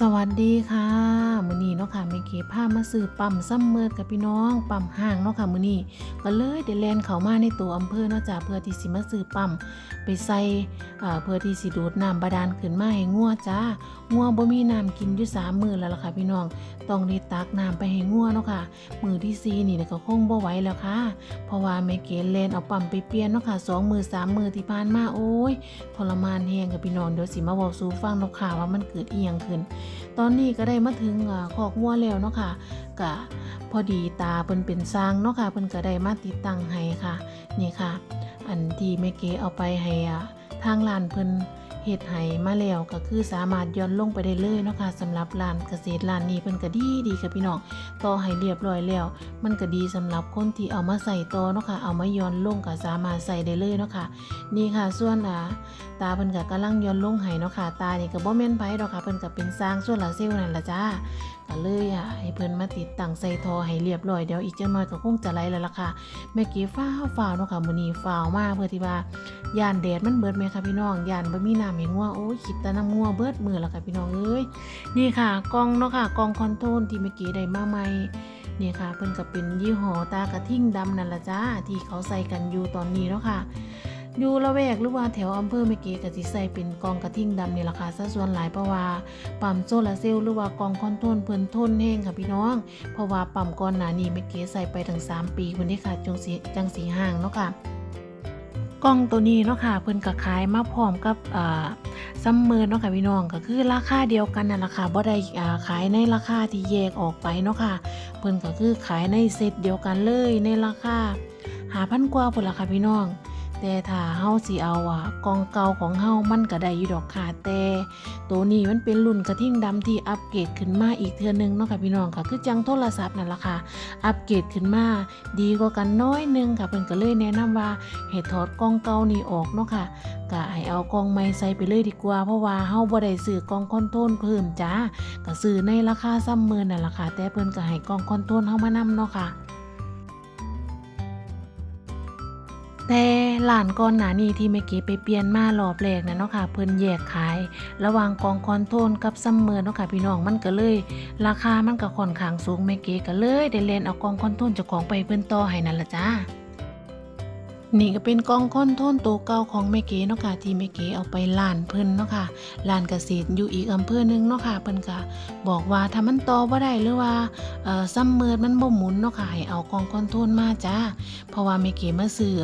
สวัสดีค่ะมื้อนี้เนาะค่ะแม่เก๋พามาซื้อปั๊มซ้ำเมิดกับพี่น้องปั๊มห้างเนาะค่ะมื้อนี้ก็เลยได้แลนเข้ามาในตัวอำเภอเนาะจ้ะเพื่อที่สิมาซื้อปั๊มไปใส่เพื่อที่สิดูดน้ำบาดาลขึ้นมาให้งัวจ้างัวบ่มีน้ำกินอยู่สามมือแล้วล่ะค่ะพี่น้องต้องได้ตักน้ำไปให้งัวเนาะค่ะมือที่สี่นี่ก็คงบ่ไหวแล้วค่ะ เพราะว่าแม่เก๋แล่นเอาปั๊มไปเปลี่ยนเนาะค่ะสองมือสามมือที่ผ่านมาโอ้ยทรมานแฮงกับพี่น้องเดี๋ยวสิมาเว้าสู่ฟังเนาะค่ะว่ามันเกิดเอียงขึ้นตอนนี้ก็ได้มาถึงคอกวัวแล้วเนาะค่ะก็พอดีตาเพิ่นเป็นสร้างเนาะค่ะเพิ่นก็ได้มาติดตั้งให้ค่ะ นี่ค่ะ อันที่แม่เก๋เอาไปให้อ่าทางลานเพิ่น เฮ็ดให้มาแล้วก็คือสามารถย้อนลงไปได้เลยเนาะค่ะสำหรับร้านเกษตรร้านนี้เพิ่นก็ดีดีค่ะพี่น้องต่อให้เรียบร้อยแล้ว มันก็ดีสำหรับคนที่เอามาใส่ต่อเนาะค่ะเอามาย้อนลงก็สามารถใส่ได้เลยเนาะค่ะนี่ค่ะส่วนอ่าตาเพิ่นก็กำลังย้อนลงให้เนาะค่ะตานี่ก็บ่แม่นไผดอกค่ะเพิ่นก็เป็นสร้างโซลาร์เซลล์นั่นล่ะจ้าก็เลยอะให้เพิ่นมาติดตั้งใส่ทอให้เรียบร้อยเดี๋ยวอีกจักหน่อยก็คงจะไหลแล้วล่ะค่ะแม่เกี้ฟ้าฟ้าเนาะค่ะมื้อนี้ฟ้ามากเพื่อที่ว่าย่านแดดมันเบิดแม่ค่ะพี่น้องย่านบ่มีน้ำให้งัวโอ้ยคิดแต่น้ำงัวเบิดมือแล้วค่ะพี่น้องเอ้ยนี่ค่ะกล้องเนาะค่ะกล้องคอนโทรลที่แม่เกี้ได้มาใหม่นี่ค่ะเพิ่นก็เป็นยี่ห้อตากระทิ่งดำนั่นละจ้าที่เขาใส่กันอยู่ตอนนี้เนาะค่ะอยู่ละแวกหรือว่าแถวอำเภอเมเกก็สิใส่เป็นกองกระทิ่งดำนี่ล่ะค่ะซะส่วนหลายเพราะว่าปั๊มโซลาเซลล์หรือว่ากองคอนโทรลเพิ่นทนแห้งค่ะพี่น้อง เพราะว่าปั๊มก่อนหน้านี้เมเกใส่ไปถึง 3 ปีเพิ่นได้ค่ะจงสิจังสีห่างเนาะค่ะ กล้องตัวนี้เนาะค่ะ เพิ่นก็ขายมาพร้อมกับอ่าซัมเมอร์เนาะค่ะพี่น้องก็คือราคาเดียวกันนั่นล่ะค่ะบ่ได้อ่าขายในราคาที่แยกออกไปเนาะค่ะ เพิ่นก็คือขายในเซตเดียวกันเลยในราคา5,000กว่าพุ่นละค่ะพี่น้อง แต่ถ้าเฮาสิเอาอะกองเก่าของเฮามันก็ได้อยู่ดอกค่ะแต่ตัวนี้มันเป็นรุ่นกระทิ่งดำที่อัปเกรดขึ้นมาอีกเทือนึงเนาะค่ะพี่น้องค่ะคือจังโทรศัพท์นั่นล่ะค่ะ อัปเกรดขึ้นมาดีกว่ากันน้อยหนึงค่ะเพิ่นก็เลยแนะนำว่าให้ถอดกองเก่านี่ออกเนาะค่ะก็ให้เอากองใหม่ใส่ไปเลยดีกว่า เพราะว่าเฮาบ่ได้ซื้อกองคอนโทรลเพิ่มจ้าก็ซื้อในราคาซ้ำหมื่นนั่นล่ะค่ะแต่เพิ่นก็ให้กองคอนโทรลเฮามานํเนาะค่ะ แต่หลานก่อนหนานี้ที่เมื่อกี้ไปเปลี่ยนมารอบแรกนะเนาะค่ะเพิ่นแยกขาย ระหว่างกองคอนโทนกับซัมเมอร์เนาะค่ะพี่น้องมันก็เลย ราคามันก็ค่อนข้างสูงเมื่อกี้ก็เลยได้เล่นเอากองคอนโทนจากของไปเพิ่นต่อให้นั่นละจ้า นี่ก็เป็นกองคอนทรลตัวเก่าของเมเก๋เนาะค่ะที่เมเก๋เอาไปล้านเพิ่นเนาะค่ะล้านเกษตรอยู่อีกอำเภอหนึ่งเนาะค่ะเพิ่นก็บอกว่าถ้ามันต่อบ่ได้หรือว่าเอ่อซัมเมอร์มันบ่หมุนเนาะค่ะให้เอากองคอนทุ่นมาจ้าเพราะว่าเมเก๋มาซื้อ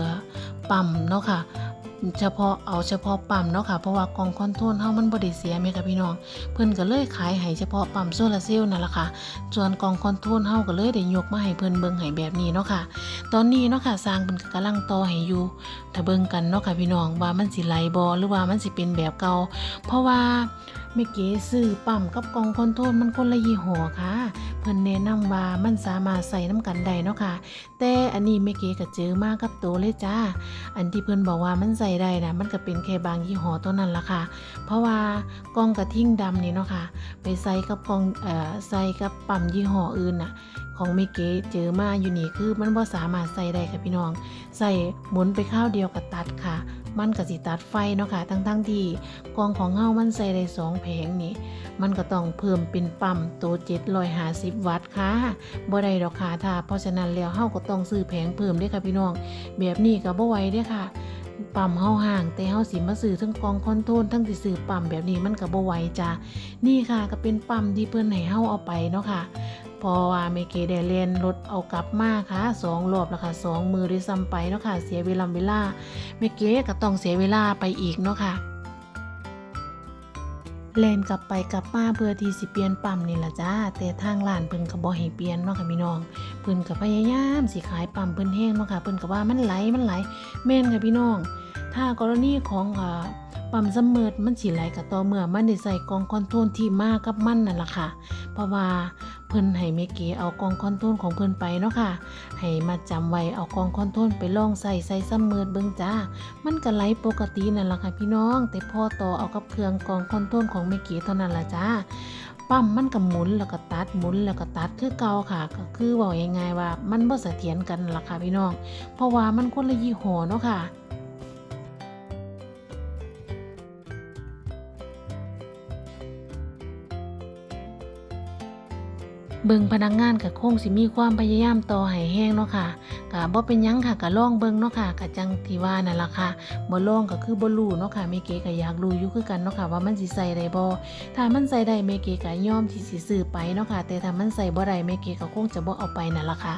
ปั๊มเนาะค่ะ เฉพาะเอาเฉพาะปั๊มเนาะค่ะเพราะว่ากองคอนโทรลเฮามันบ่ได้เสียแม่ค่ะพี่น้อง เพิ่นก็เลยขายให้เฉพาะปั๊มโซลาร์เซลล์นั่นล่ะค่ะ ส่วนกองคอนโทรลเฮาก็เลยได้ยกมาให้เพิ่นเบิ่งให้แบบนี้เนาะค่ะ ตอนนี้เนาะค่ะสร้างเพิ่นก็กำลังต่อให้อยู่ถ้าเบิ่งกันเนาะค่ะพี่น้องว่ามันสิไหลบ่หรือว่ามันสิเป็นแบบเก่าเพราะว่าแม่เก๋ซื้อปั๊มกับกองคอนโทรลมันคนละยี่ห้อค่ะ เพิ่นแนะนำว่ามันสามารถใส่น้ำกันได้เนาะค่ะ แต่อันนี้แม่เก๋ก็เจอมากับตัวเลยจ้า อันที่เพิ่นบอกว่ามันใส่ได้นะมันก็เป็นแค่บางยี่ห้อเท่านั้นละค่ะ เพราะว่ากองกระทิ่งดำนี่เนาะค่ะ ไปใส่กับกองเอ่อใส่กับปั๊มยี่ห้ออื่นน่ะของเมเก๋เจอมาอยู่นี่คือมันบ่สามารถใส่ได้ค่ะพี่น้อง ใส่หมุนไปข้าวเดียวกับตัดค่ะ มันก็สิตัดไฟเนาะค่ะทั้งๆที่กองของเฮามันใส่ได้สองแผงนี่ มันก็ต้องเพิ่มเป็นปั๊มตัว750 วัตต์ค่ะบ่ได้ดอกค่ะถ้าเพราะฉะนั้นแล้วเฮาก็ต้องซื้อแผงเพิ่มด้อค่ะพี่น้อง แบบนี้ก็บ่ไหวเด้ค่ะปั๊มเฮาห่าง แต่เฮาสิมาซื้อทั้งกองคอนโทรลทั้งสิซื้อปั๊มแบบนี้มันก็บ่ไหวจ้ะนี่ค่ะก็เป็นปั๊มที่เพิ่นให้เฮาเอาไปเนาะค่ะ พอว่าเมเกได้เรียนรถเอากลับมาค่ะสองรอบแล้วค่ะสองมือด้วยซ้ำไปเนาะค่ะเสียเวลาเวลาเมเกก็ต้องเสียเวลาไปอีกเนาะค่ะแลนกลับไปกลับมาเพื่อที่สิเปลี่ยนปั๊มนี่แหละจ้าแต่ทางร้านเพิ่นก็บ่ให้เปลี่ยนเนาะค่ะพี่น้องเพิ่นก็พยายามสิขายปั๊มเพิ่นแห้งเนาะค่ะเพิ่นก็ว่ามันไหลมันไหลแม่นค่ะพี่น้อง ถ้ากรณีของปั๊มซัมเมอร์มันสิไหลก็ต่อเมื่อมันได้ใส่กองคอนโทรลที่มากับมันนั่นล่ะค่ะ เพราะว่า เพิ่นให้เมเกเอากองคอนโทรลของเพิ่นไปเนาะค่ะ ให้มาจำไว้เอากองคอนโทรลไปลองใส่ใส่ซัมเมอเบิ่งจ้า มันก็ไหลปกตินั่นแหละค่ะพี่น้อง แต่พ่อต่อเอากับเครื่องกองคอนโทรลของเมเกเท่านั้นละจ้าปั๊มมันก็หมุนแล้วก็ตัดหมุนแล้วก็ตัดคือเก่าค่ะ ก็คือเว้าง่ายๆว่ามันบ่เสถียรกันนั่นล่ะค่ะพี่น้อง เพราะว่ามันคนละยี่ห้อเนาะค่ะ เบิ่งพนักงานก็คงสิมีความพยายามต่อให้แห้งเนาะค่ะก็บ่เป็นยังค่ะก็ลองเบิ่งเนาะค่ะก็จังที่ว่านั่นล่ะค่ะบ่ลองก็คือบ่รู้เนาะค่ะแม่เก๋ก็อยากรู้อยู่คือกันเนาะค่ะว่ามันสิใส่ได้บ่ถ้ามันใส่ได้แม่เก๋ก็ยอมที่สิซื้อไปเนาะค่ะแต่ถ้ามันใส่บ่ได้แม่เก๋ก็คงจะบ่เอาไปนั่นล่ะค่ะ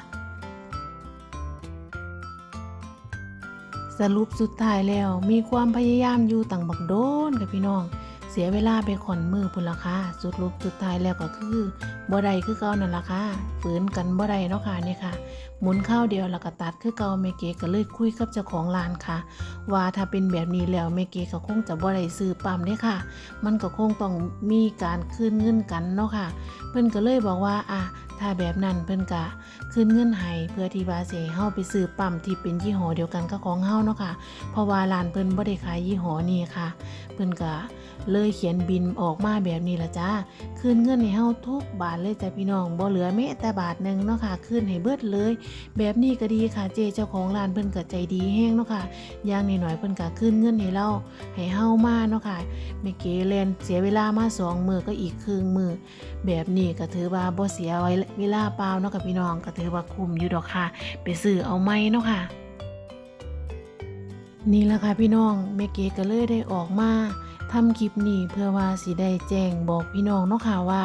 สรุปสุดท้ายแล้วมีความพยายามอยู่ต่างบักโดนกับพี่น้อง เสียเวลาไปขอนมือพุ่นละค่ะสุดรูปสุดท้ายแล้วก็คือ บ่ได้คือเก่านั่นละค่ะฝืนกันบ่ได้เนาะค่ะเนี่ค่ะ หมุนข้าวเดียวแล้วก็ตัดคือเก่าเมเกก็เลยคุยกับเจ้าของร้านค่ะ ว่าถ้าเป็นแบบนี้แล้วเมเกก็คงจะบ่ได้ซื้อปั๊มเด้ค่ะ มันก็คงต้องมีการคืนเงินกันเนาะค่ะ เพิ่นก็เลยบอกว่าอะถ้าแบบนั้นเพิ่นก็คืนเงินให้เพื่อที่ว่าสิให้เฮาไปซื้อปั๊มที่เป็นยี่ห้อเดียวกันกับของเฮาเนาะค่ะ เพราะว่าร้านเพิ่นบ่ได้ขายยี่ห้อนี้ค่ะ เพิ่นก็เลยเขียนบินออกมาแบบนี้ละจ้าคืนเงินให้เฮาทุกบาทเลยจ้ะพี่น้องบ่เหลือแม้แต่บาทหนึ่งเนาะค่ะคืนให้เบิดเลย แบบนี้ก็ดีค่ะเจเจ้าของร้านเพิ่นก็ใจดีแฮงเนาะค่ะอย่างน้อยๆเพิ่นก็คืนเงินให้เราให้เฮามาเนาะค่ะแม่เก๋แลนเสียเวลามาสองมือก็อีกครึ่งมือแบบนี้ก็ถือว่าบ่เสียไว้เวลาเปล่าเนาะค่ะพี่น้องก็ถือว่าคุ้มอยู่ดอกค่ะ ไปซื้อเอาไหมเนาะค่ะนี่แหละค่ะพี่น้องแม่เก๋ก็เลยได้ออกมาทำคลิปนี้เพื่อว่าสิได้แจ้งบอกพี่น้องเนาะค่ะว่า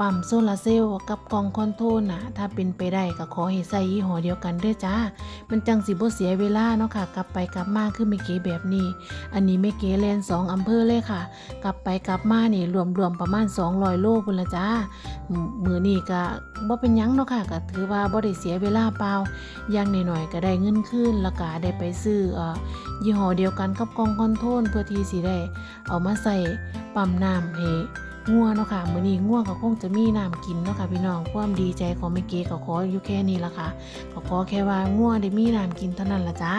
ปั๊มโซลาร์เซลล์กับกล่องคอนโทรลน่ะถ้าเป็นไปได้ก็ขอให้ใส่ยี่ห้อเดียวกันด้อจ้า มันจังสิบ่เสียเวลาเนาะค่ะ กลับไปกลับมาคือแม่เก๋แบบนี้ อันนี้แม่เก๋แลนสองอำเภอเลยค่ะ กลับไปกลับมานี่รวมๆประมาณ 200 โลพุ่นละจ้า มือนี้ก็บ่เป็นยังเนาะค่ะก็ถือว่าบ่ได้เสียเวลาเปล่าอย่างหน้อยๆก็ได้เงินคืนแล้วก็ได้ไปซื้อเอ่อยี่ห้อเดียวกันกับกล่องคอนโทรลเพื่อที่สิได้เอามาใส่ปั๊มน้ำให้ งัวเนาะค่ะมื้อนี้งัวก็คงจะมีน้ำกินเนาะค่ะพี่น้องความดีใจของแม่เก๋ก็ขออยู่แค่นี้ละค่ะก็ขอแค่ว่างัวได้มีน้ำกินเท่านั้นละจ้า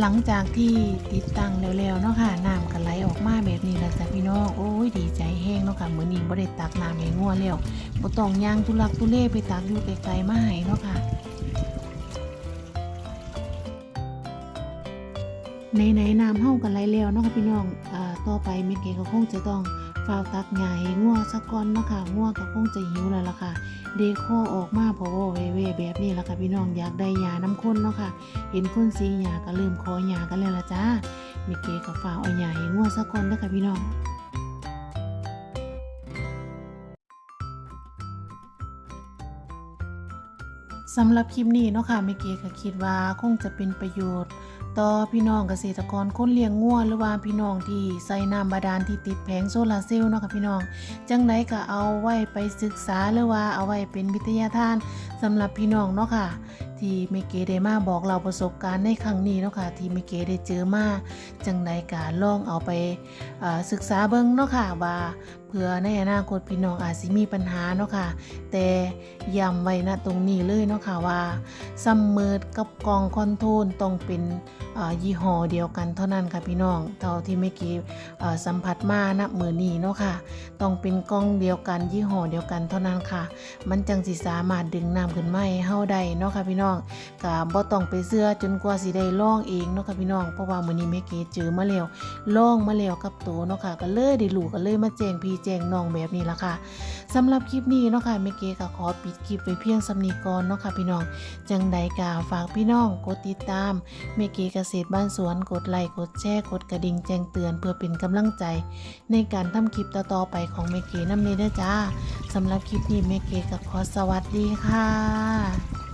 หลังจากที่ติดตั้งแล้วๆเนาะค่ะน้ำก็ไหลออกมาแบบนี้ล้วจ้ะพี่น้องโอ้ยดีใจแห้งเนาะค่ะมื้อนี้บ่ได้ตักน้ำให้งัวแล้วบ่ต้องย่างทุลักทุเลไปตักอยู่ไกลๆมาให้เนาะค่ะ ในไหนน้ำเฮากันไหลแล้วเนาะค่ะพี่น้องอ่าต่อไปเมดเกก็คงจะต้องฝากตักหญ้าให้งัวสักก่อนนะค่ะงัวก็คงจะหิวแล้วล่ะค่ะ เดคอออกมาเพราะว่าเว่ๆแบบนี้ล่ะค่ะพี่น้องอยากได้ยาน้ำข้นเนาะค่ะ เห็นคนสีหญ้าก็ลืมคอหญ้ากันแล้วล่ะจ้าเมดเกก็ฝากเอาหญ้าให้งัวสักก่อนเด้ค่ะพี่น้องสำหรับคลิปนี้เนาะค่ะเมเกก็คิดว่าคงจะเป็นประโยชน์ ต่อพี่น้องเกษตรกรคนเลี้ยงงัวหรือว่าพี่น้องที่ใส่น้ำบาดาลที่ติดแผงโซลาร์เซลล์เนาะค่ะพี่น้อง จังไดก็เอาไว้ไปศึกษาหรือว่าเอาไว้เป็นวิทยาทานสำหรับพี่น้องเนาะค่ะ ที่เมเกได้มาบอกเราประสบการณ์ในครั้งนี้เนาะค่ะที่เมเกได้เจอมาจังไดก็ลองเอาไปศึกษาเบิ่งเนาะค่ะว่า เพื่อในอนาคตพี่น้องอาจสิมีปัญหาเนาะค่ะ แต่ย้ำไว้นะตรงนี้เลยเนาะค่ะว่าซัมเมอร์กับกล่องคอนโทรลต้องเป็นยี่ห้อเดียวกันเท่านั้นค่ะพี่น้องเท่าที่เมื่อกี้สัมผัสมาณมือนี้เนาะค่ะ ต้องเป็นกล่องเดียวกันยี่ห้อเดียวกันเท่านั้นค่ะ มันจังสิสามารถดึงน้ำขึ้นมาให้เฮาได้เนาะค่ะพี่น้องก็บ่ต้องไปเสื้อจนกว่าสิได้ล่องเองเนาะค่ะพี่น้องเพราะว่ามือนี้เมื่อกี้เจอมาแล้วล่องมาแล้วกับตัวเนาะค่ะก็เลยได้รู้ก็เลยมาแจ้งพี่แจงน้องแบบนี้ละค่ะสำหรับคลิปนี้เนาะค่ะเมเกก็ขอปิดคลิปไวเพียงสำนีก่อนเนาะค่ะพี่น้องจังใดกาฝากพี่น้องกดติดตามเมเกเกษตรบ้านสวนกดไลค์กดแชร์กดกระดิ่งแจ้งเตือนเพื่อเป็นกำลังใจ ในการทำคลิปต่อๆไปของเมเกน้ำเนเด้อจ้าสำหรับคลิปนี้เมเกก็ขอสวัสดีค่ะ